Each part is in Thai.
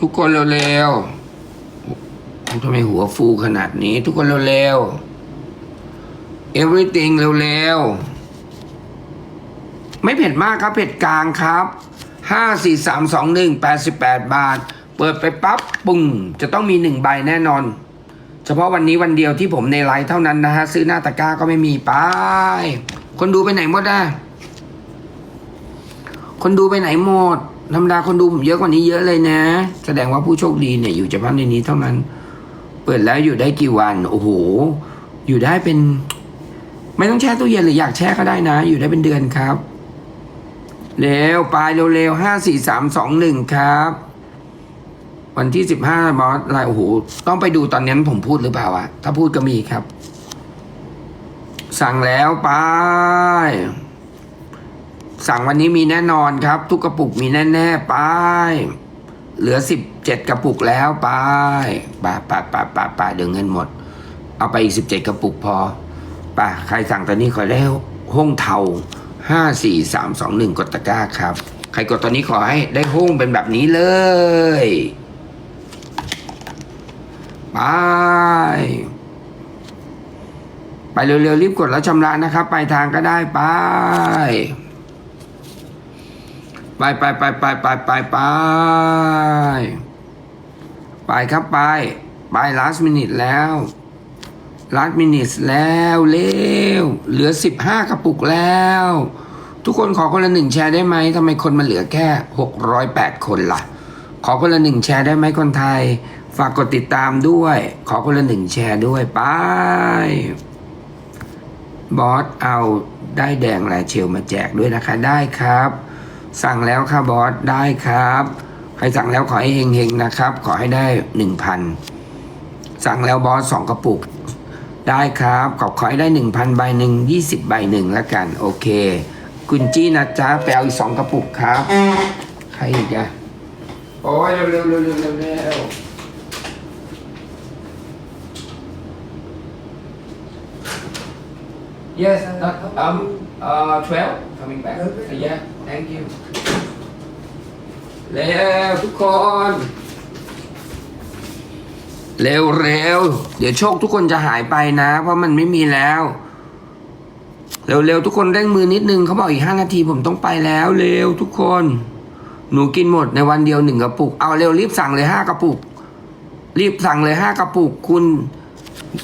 ทุกคนเร็วๆทำไมหัวฟูขนาดนี้ ทุกคนเร็วๆ everything เร็วๆ ไม่เผ็ดมากครับ เผ็ดกลางครับห้าสี่สามสองหนึ่งแปดสิบแปดบาท เปิดไปปั๊บปุ้งจะต้องมีหนึ่งใบแน่นอน เฉพาะวันนี้วันเดียวที่ผมในไลฟ์เท่านั้นนะฮะ ซื้อหน้าตะกร้าก็ไม่มีไป คนดูไปไหนหมดอะคนดูไปไหนหมด ธรรมดาคนดูผมเยอะกว่านี้เยอะเลยนะ แสดงว่าผู้โชคดีเนี่ยอยู่เฉพาะในนี้เท่านั้น เปิดแล้วอยู่ได้กี่วัน โอ้โห อยู่ได้เป็น ไม่ต้องแช่ตู้เย็นหรืออยากแช่ก็ได้นะ อยู่ได้เป็นเดือนครับ เร็วไปเร็วๆห้าสี่สามสองหนึ่งครับ วันที่สิบห้าบอสไลโอ้โห ต้องไปดูตอนนั้นผมพูดหรือเปล่าอะถ้าพูดก็มีครับ สั่งแล้วไป สั่งวันนี้มีแน่นอนครับ ทุกกระปุกมีแน่ๆไปเหลือสิบเจ็ดกระปุกแล้วไปไปไปไปไปไปเดี๋ยวเงินหมด เอาไปอีกสิบเจ็ดกระปุกพอไปใครสั่งตอนนี้ขอได้ห้องเทาห้าสี่สามสองหนึ่งกดตะกร้าครับ ใครกดตอนนี้ขอให้ได้ห้องเป็นแบบนี้เลยไปไปเร็วๆรีบกดแล้วชำระนะครับปลายทางก็ได้ไป ไปไปไปไปไปไปไปไปครับไป ไป last minute แล้ว last minute แล้วเร็วเหลือสิบห้ากระปุกแล้ว ทุกคนขอคนละหนึ่งแชร์ได้ไหมทำไมคนมันเหลือแค่หกร้อยแปดคนล่ะ ขอคนละหนึ่งแชร์ได้ไหมคนไทย ฝากกดติดตามด้วย ขอคนละหนึ่งแชร์ด้วยไปบอสเอาได้แดงแลเชลมาแจกด้วยนะคะได้ครับ สั่งแล้วค่ะบอสได้ครับใครสั่งแล้วขอให้เฮงๆนะครับ ขอให้ได้หนึ่งพันสั่งแล้วบอสสองกระปุก ได้ครับขอขอให้ได้หนึ่งพันใบหนึ่งยี่สิบใบหนึ่งแล้วกัน โอเค คุณจี้นะจ๊ะแปลอีกสองกระปุกครับ ใครอีกอะโอ้ยเร็วเร็วเร็วเร็วเร็ว Yes, uh, um, uh, 12 coming back. Uh, yeah, thank you. เร็วทุกคน เร็วเร็วเดี๋ยวโชคทุกคนจะหายไปนะ เพราะมันไม่มีแล้ว เร็วเร็วทุกคนเร่งมือนิดนึงเขาบอกอีกห้านาทีผมต้องไปแล้ว เร็วทุกคน หนูกินหมดในวันเดียวหนึ่งกระปุก เอาเร็วรีบสั่งเลยห้ากระปุก รีบสั่งเลยห้ากระปุกคุณ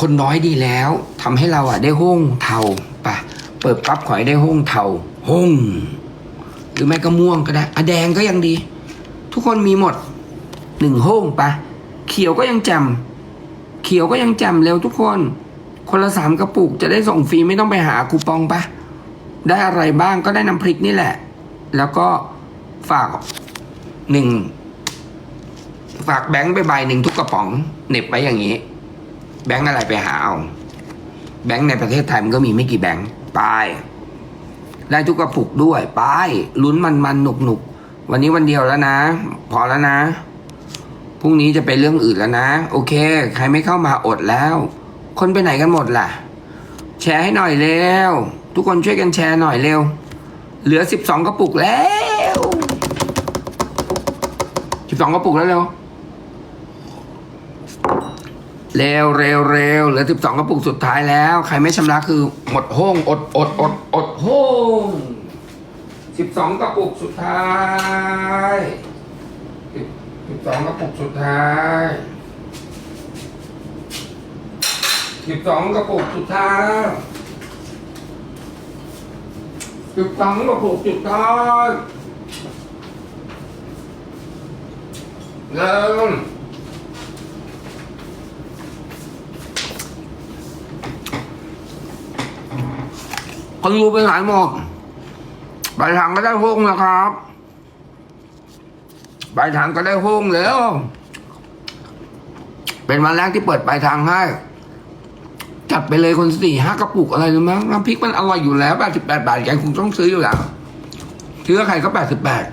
คนน้อยดีแล้วทำให้เราอะได้ห้องเทาปะเปิดปั๊บขอให้ได้ห้องเทาห้องหรือไม่ก็ม่วงก็ได้อะแดงก็ยังดี ทุกคนมีหมดหนึ่งห้องปะเขียวก็ยังแจมเขียวก็ยังแจมเร็วทุกคน คนละสามกระปุกจะได้ส่งฟรีไม่ต้องไปหาคูปองปะได้อะไรบ้างก็ได้น้ำพริกนี่แหละ แล้วก็ฝากหนึ่งฝากแบงค์ไปใบหนึ่งทุกกระป๋องเหน็บไว้อย่างนี้ แบงค์อะไรไปหาเอา แบงค์ในประเทศไทยมันก็มีไม่กี่แบงค์ไปได้ทุกกระปุกด้วยไปลุ้นมันมันหนุกหนุกวันนี้วันเดียวแล้วนะ พอแล้วนะ พรุ่งนี้จะไปเรื่องอื่นแล้วนะ โอเค ใครไม่เข้ามาอดแล้ว คนไปไหนกันหมดล่ะ แชร์ให้หน่อยเร็ว ทุกคนช่วยกันแชร์หน่อยเร็ว เหลือสิบสองกระปุกแล้วสิบสองกระปุกแล้วเร็ว เร็วเร็วเร็วเหลือสิบสองกระปุกสุดท้ายแล้ว ใครไม่ชำระคือหมดห้องอดอดอดอดห้องสิบสองกระปุกสุดท้ายสิบสองกระปุกสุดท้ายสิบสองกระปุกสุดท้ายสิบสองกระปุกสุดท้ายเริ่ม คนรู้ไปไหนหมดปลายทางก็ได้ห้งนะครับปลายทางก็ได้ห้องแล้ว เป็นวันแรกที่เปิดปทางให้จัดไปเลยคนสี่ห้ากระปุกอะไรรู้ไหมน้ำพริกมันอร่อยอยู่แล้วแปดสิบแปดบาทแกคงต้องซื้ออยู่แล้วซื้อใครก็แปดสิบแปด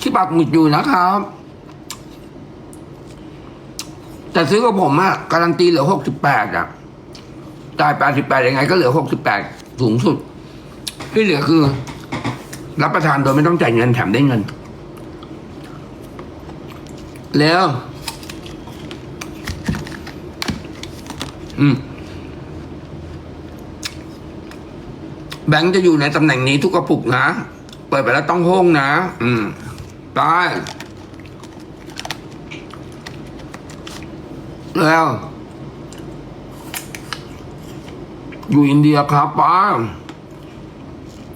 ที่ปากหมุดอยู่นะครับ แต่ซื้อกับผมอะการันตีเหลือหกสิบแปดอะจ่ายแปดสิบแปดยังไงก็เหลือหกสิบแปดสูงสุด ที่เหลือคือ รับประทานโดยไม่ต้องจ่ายเงินแถมได้เงิน แล้ว อืมแบงค์จะอยู่ในตำแหน่งนี้ทุกกระปุกนะ เปิดไปแล้วต้องโห้งนะ อืมได้ แล้ว อยู่อินเดียครับป้า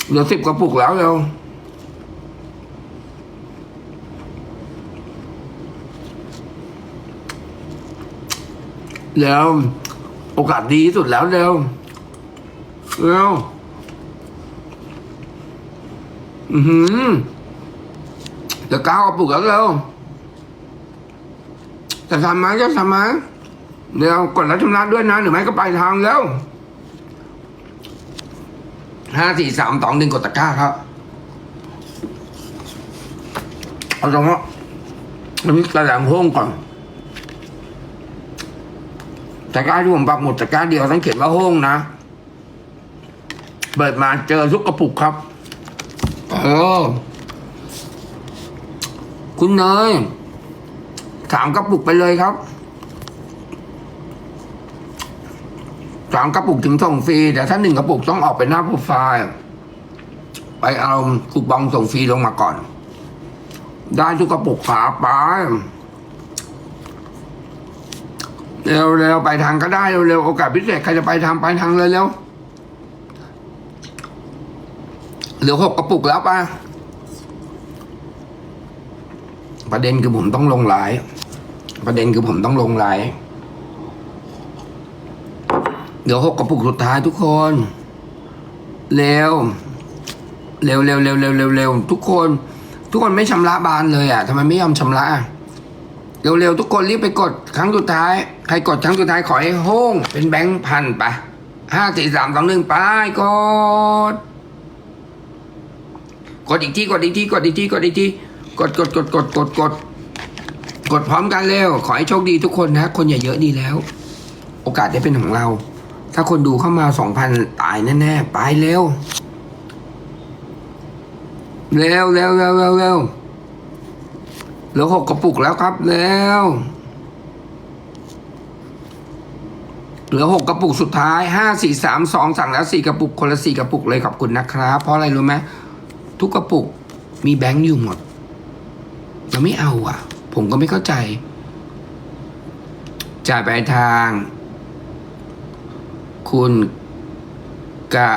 เหลือสิบกระปุกแล้วเร็วแล้ว โอกาสดีที่สุดแล้วเร็วเร็วอือหือเดี๋ยวก้าวกระปุกแล้วเร็ว จะทำไหมจะทำไหมเดี๋ยวกดรับชำระด้วยนะหรือไม่ก็ไปทางแล้วห้าสี่สามสองหนึ่งกดตะกร้าครับเอาตรงว่าอันนี้กระแหลงห้งก่อนตะกร้าที่ผมปักหมดตะกร้าเดียวต้องเขียนว่าห้องนะเปิดมาเจอทุกกระปุกครับเออคุณเนย สามกระปุกไปเลยครับสามกระปุกถึงส่งฟรี แต่ถ้าหนึ่งกระปุกต้องออกเป็นหน้าโปรไฟล์ไปเอาคูปองส่งฟรีลงมาก่อน ได้ทุกกระปุกขาไปเร็วเร็วไปทางก็ได้เร็วเร็วโอกาสพิเศษใครจะไปทางไปทางเลยเร็วเหลือหกกระปุกแล้วป่ะประเด็นคือผมต้องลงไลน์ ประเด็นคือผมต้องลงไลน์เดี๋ยวหกกระปุกสุดท้ายทุกคน เร็ว เร็วเร็วเร็วเร็วเร็วเร็วทุกคน ทุกคนไม่ชำระบานเลยอะทำไมไม่ยอมชำระเร็วเร็วทุกคนรีบไปกดครั้งสุดท้าย ใครกดครั้งสุดท้ายขอให้โห้งเป็นแบงค์พันไปห้าสี่สามสองหนึ่งไปกด กดอีกทีกดอีกทีกดอีกทีกดอีกทีกดกดกดกดกดกด ดพร้อมกันเร็ว ขอให้โชคดีทุกคนนะ คนอย่าเยอะดีแล้ว โอกาสได้เป็นของเรา ถ้าคนดูเข้ามาสองพันตายแน่ๆ ไปเร็ว เร็วเร็วเร็วเร็วเร็วเหลือหกกระปุกแล้วครับเร็วเหลือหกกระปุกสุดท้ายห้าสี่สามสองสั่งแล้วสี่กระปุกคนละสี่กระปุกเลยขอบคุณนะครับ เพราะอะไรรู้ไหมทุกกระปุกมีแบงค์อยู่หมดเราไม่เอาอะ ผมก็ไม่เข้าใจ จ่ายปลายทาง คุณกะ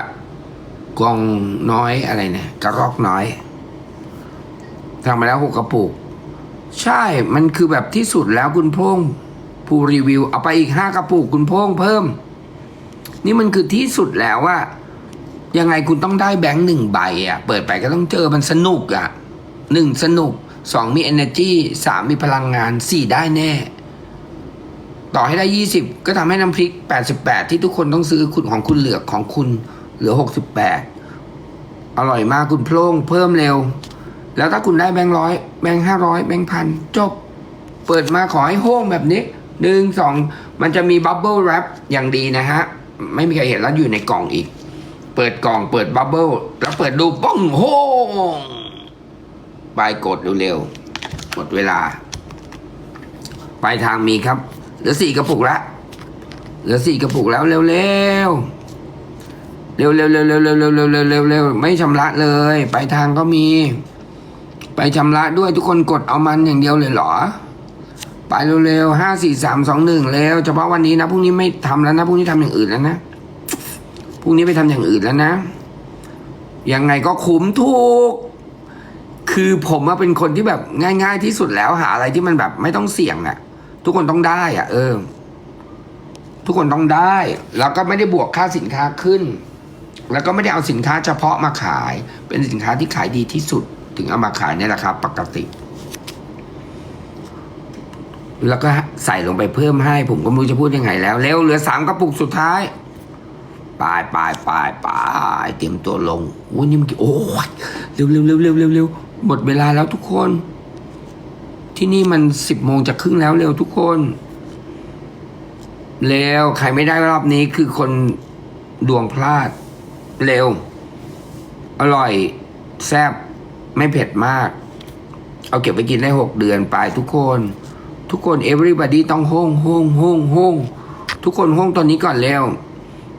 กองน้อยอะไรเนี่ยกระรอกน้อยทำมาแล้วหกกระปุก ใช่มันคือแบบที่สุดแล้วคุณพงษ์ผู้รีวิว เอาไปอีกห้ากระปุกคุณพงษ์เพิ่ม นี่มันคือที่สุดแล้วว่ายังไงคุณต้องได้แบงค์หนึ่งใบอะ เปิดไปก็ต้องเจอมันสนุกอะหนึ่งสนุก สองมี energy สามมีพลังงานสี่ได้แน่ ต่อให้ได้ยี่สิบก็ทำให้น้ำพริกแปดสิบแปดที่ทุกคนต้องซื้อคุณของคุณเหลือของคุณเหลือหกสิบแปดอร่อยมากคุณโพล่งเพิ่มเร็ว แล้วถ้าคุณได้แบงค์ร้อยแบงค์ห้าร้อยแบงค์พันจบ เปิดมาขอให้โห้งแบบนี้หนึ่งสองมันจะมีบับเบิลแรปอย่างดีนะฮะ ไม่มีใครเห็นแล้วอยู่ในกล่องอีก เปิดกล่องเปิดบับเบิลแล้วเปิดดูป้องโห้ง ไปกดเร็วๆหมดเวลา ปลายทางมีครับ เหลือสี่กระปุกละเหลือสี่กระปุกแล้วเร็วๆเร็วๆเร็วๆเร็วๆเร็วๆเร็วๆเร็วๆไม่ชำระเลยปลายทางก็มี ไปชำระด้วยทุกคนกดเอามันอย่างเดียวเลยเหรอไปเร็วๆห้าสี่สามสองหนึ่งเร็วเฉพาะวันนี้นะพรุ่งนี้ไม่ทำแล้วนะพรุ่งนี้ทำอย่างอื่นแล้วนะพรุ่งนี้ไปทำอย่างอื่นแล้วนะ ยังไงก็คุ้มถูก คือผมว่าเป็นคนที่แบบง่าย ๆ ที่สุดแล้วหาอะไรที่มันแบบไม่ต้องเสี่ยงอะ่ะ ทุกคนต้องได้อะ่ะ เออ ทุกคนต้องได้ แล้วก็ไม่ได้บวกค่าสินค้าขึ้น แล้วก็ไม่ได้เอาสินค้าเฉพาะมาขาย เป็นสินค้าที่ขายดีที่สุด ถึงเอามาขายในราคาปกติ แล้วก็ใส่ลงไปเพิ่มให้ ผมก็ไม่รู้จะพูดยังไงแล้วเร็วเหลือสามกระปุกสุดท้ายปลายปลายปลายปลายเตรียมตัวลงโอ้ยนี่มันกี่โอ้ยเร็วเร็วเร็วเร็วเร็ว หมดเวลาแล้วทุกคน ที่นี่มันสิบโมงจะครึ่งแล้วเร็วทุกคนเร็วใครไม่ได้รอบนี้คือคนดวงพลาด เร็ว อร่อย แซ่บไม่เผ็ดมาก เอาเก็บไปกินได้หกเดือนไปทุกคน ทุกคน everybody ต้องห้งห้งห้งห้งทุกคนห้งตอนนี้ก่อนแล้ว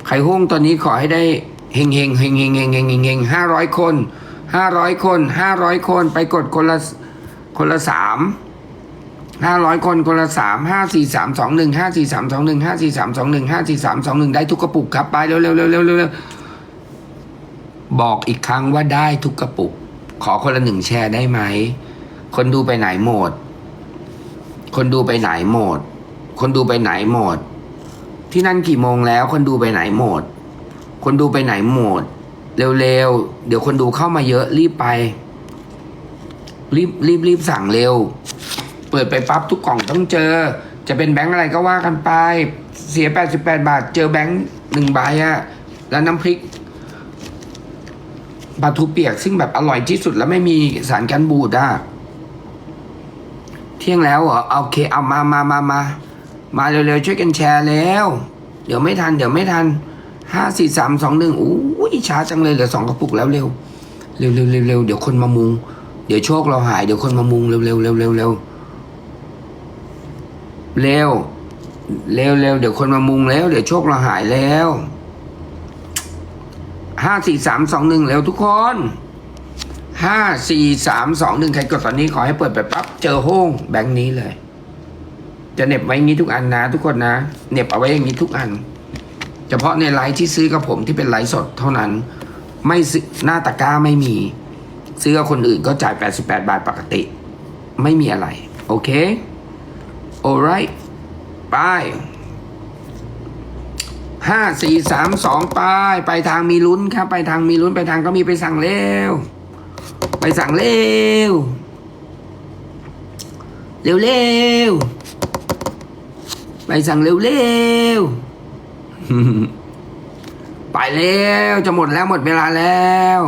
ใครห้งตอนนี้ขอให้ได้เฮงเฮงเฮงเฮงเฮงเฮงเฮงห้าร้อยคน ห้าร้อยคนห้าร้อยคนไปกดคนละคนละสามห้าร้อยคนคนละสามห้าสี่สามสองหนึ่งห้าสี่สามสองหนึ่งห้าสี่สามสองหนึ่งห้าสี่สามสองหนึ่งได้ทุกกระปุกครับไปเร็วเร็วเร็วเร็วเร็วเร็วบอกอีกครั้งว่าได้ทุกกระปุก ขอคนละหนึ่งแชร์ได้ไหม คนดูไปไหนหมด คนดูไปไหนหมด คนดูไปไหนหมด ที่นั่นกี่โมงแล้ว คนดูไปไหนหมด คนดูไปไหนหมด เร็วๆ เดี๋ยวคนดูเข้ามาเยอะรีบไป รีบรีบรีบสั่งเร็ว เปิดไปปั๊บทุกกล่องต้องเจอ จะเป็นแบงค์อะไรก็ว่ากันไป เสีย 88 บาท เจอแบงค์หนึ่งใบอะแล้วน้ำพริกปลาทูเปียกซึ่งแบบอร่อยที่สุดแล้วไม่มีสารกันบูดอะเที่ยงแล้วเหรอโอเคเอามามามามามาเร็วๆช่วยกันแชร์แล้ว เดี๋ยวไม่ทัน เดี๋ยวไม่ทัน ห้าสี่สามสองหนึ่งอู้ยช้าจังเลยเหลือสองกระปุกแล้วเร็วเร็วเร็วเร็วเร็วเดี๋ยวคนมามุง เดี๋ยวโชคเราหายเดี๋ยวคนมามุงเร็วเร็วเร็วเร็วเร็วเร็วเร็วเร็วเดี๋ยวคนมามุงแล้ว เดี๋ยวโชคเราหายแล้วห้าสี่สามสองหนึ่งเร็วทุกคนห้าสี่สามสองหนึ่งใครกดตอนนี้ขอให้เปิดไปปั๊บเจอโห้งแบงค์นี้เลย จะเน็บไว้อย่างนี้ทุกอันนะ ทุกคนนะเน็บเอาไว้อย่างนี้ทุกอัน เฉพาะในไลฟ์ที่ซื้อกับผมที่เป็นไลฟ์สดเท่านั้น ไม่ซื้อหน้าตะกร้าไม่มี ซื้อกับคนอื่นก็จ่าย 88 บาทปกติ ไม่มีอะไร โอเค alright ไปห้าสี่สามสองไป ไปทางมีลุ้นครับ ไปทางมีลุ้นไปทางก็มีไปสั่งเร็ว ไปสั่งเร็ว เร็วเร็วไปสั่งเร็วเร็ว ไปแล้วจะหมดแล้วหมดเวลาแล้ว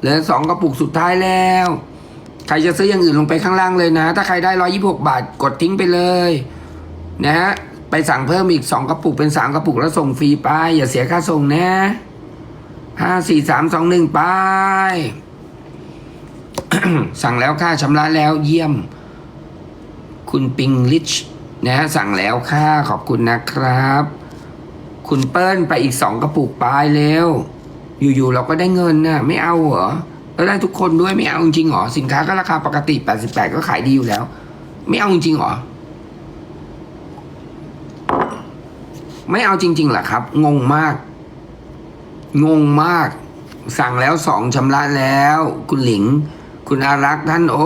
เหลือสองกระปุกสุดท้ายแล้ว ใครจะซื้ออย่างอื่นลงไปข้างล่างเลยนะ ถ้าใครได้ร้อยี่หกบาทกดทิ้งไปเลย นะฮะ ไปสั่งเพิ่มอีกสองกระปุกเป็นสามกระปุกแล้วส่งฟรีไป อย่าเสียค่าส่งนะห้าสี่สามสองหนึ่งไป สั่งแล้วค่าชำระแล้วเยี่ยม คุณปิงลิชนะฮะสั่งแล้วค่าขอบคุณนะครับ คุณเปิ้ลไปอีกสองกระปุกไปเร็ว อยู่ๆเราก็ได้เงินน่ะไม่เอาเหรอแล้วได้ทุกคนด้วยไม่เอาจริงเหรอสินค้าก็ราคาปกติ 88 ก็ขายดีอยู่แล้ว ไม่เอาจริงเหรอไม่เอาจริงๆเหรอครับ งงมาก งงมาก สั่งแล้วสองชำระแล้ว คุณหลิง คุณอารักษ์ท่านโอ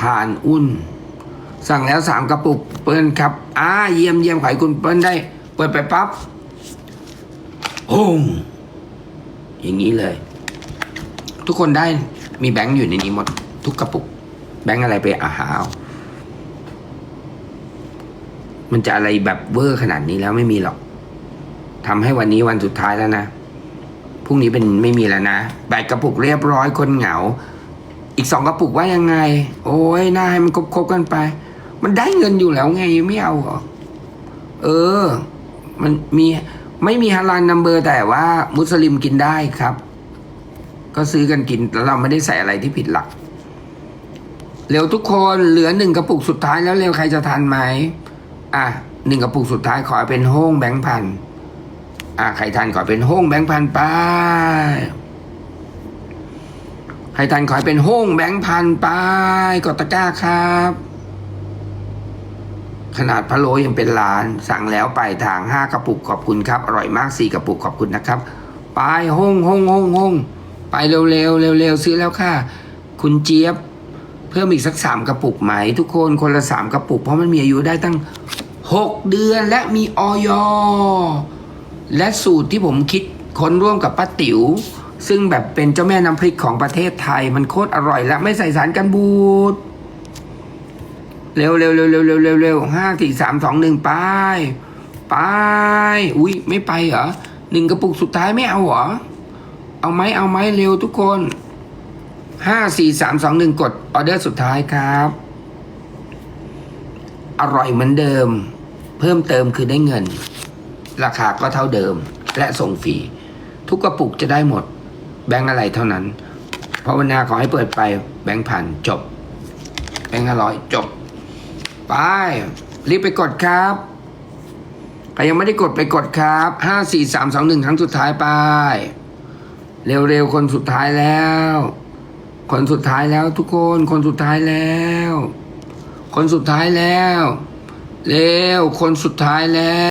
ทานอุ่น สั่งแล้วสามกระปุกเปิ้ลครับ อ่าเยี่ยมเยี่ยมขอให้คุณเปิ้ลได้ เปิดไปปั๊บ โอ้งอย่างนี้เลย ทุกคนได้มีแบงค์อยู่ในนี้หมด ทุกกระปุก แบงค์อะไรไปอาหารมันจะอะไรแบบเวอร์ขนาดนี้แล้วไม่มีหรอกทำให้วันนี้วันสุดท้ายแล้วนะพรุ่งนี้เป็นไม่มีแล้วนะแบกระปุกเรียบร้อยคนเหงา อีกสองกระปุกว่ายังไง โอ้ยน่าให้มันครบๆกันไป มันได้เงินอยู่แล้วไงไม่เอาเหรอเออ มันมี ไม่มีฮาลาลนัมเบอร์แต่ว่ามุสลิมกินได้ครับ ก็ซื้อกันกินแล้วเราไม่ได้ใส่อะไรที่ผิดหลัก เร็วทุกคนเหลือหนึ่งกระปุกสุดท้ายแล้วเร็วใครจะทันไหมอะหนึ่งกระปุกสุดท้ายขอเป็นห้องแบงค์พันอะใครทันขอเป็นห้องแบงค์พันไปใครทันขอเป็นห้องแบงค์พันไปกดตะกร้าครับ ขนาดพะโล้ยังเป็นล้าน สั่งแล้วไปทางห้ากระปุกขอบคุณครับ อร่อยมากสี่กระปุกขอบคุณนะครับ ไปห้องห้องห้องห้องไปเร็วเร็วเร็วเร็วซื้อแล้วค่ะ คุณเจี๊ยบ เพิ่มอีกสักสามกระปุกไหม ทุกคนคนละสามกระปุก เพราะมันมีอายุได้ตั้งหกเดือนและมีออยและสูตรที่ผมคิดค้นร่วมกับป้าติ๋วซึ่งแบบเป็นเจ้าแม่น้ำพริกของประเทศไทย มันโคตรอร่อยและไม่ใส่สารกันบูด เร็วเร็วเร็วเร็วเร็วเร็วเร็วห้าสี่สามสองหนึ่งไปไปอุ้ยไม่ไปเหรอหนึ่งกระปุกสุดท้ายไม่เอาเหรอเอาไหมเอาไหมเร็วทุกคนห้าสี่สามสองหนึ่งกดออเดอร์สุดท้ายครับ อร่อยเหมือนเดิม เพิ่มเติมคือได้เงิน ราคาก็เท่าเดิม และส่งฟรีทุกกระปุกจะได้หมด แบงค์อะไรเท่านั้นภาวนาขอให้เปิดไปแบงค์พันจบ แบงค์ห้าร้อยจบ ไป รีบไปกดครับใครยังไม่ได้กดไปกดครับห้าสี่สามสองหนึ่งครั้งสุดท้ายไป เร็วๆคนสุดท้ายแล้ว คนสุดท้ายแล้วทุกคนคนสุดท้ายแล้ว คนสุดท้ายแล้ว เร็วคนสุดท้ายแล้ว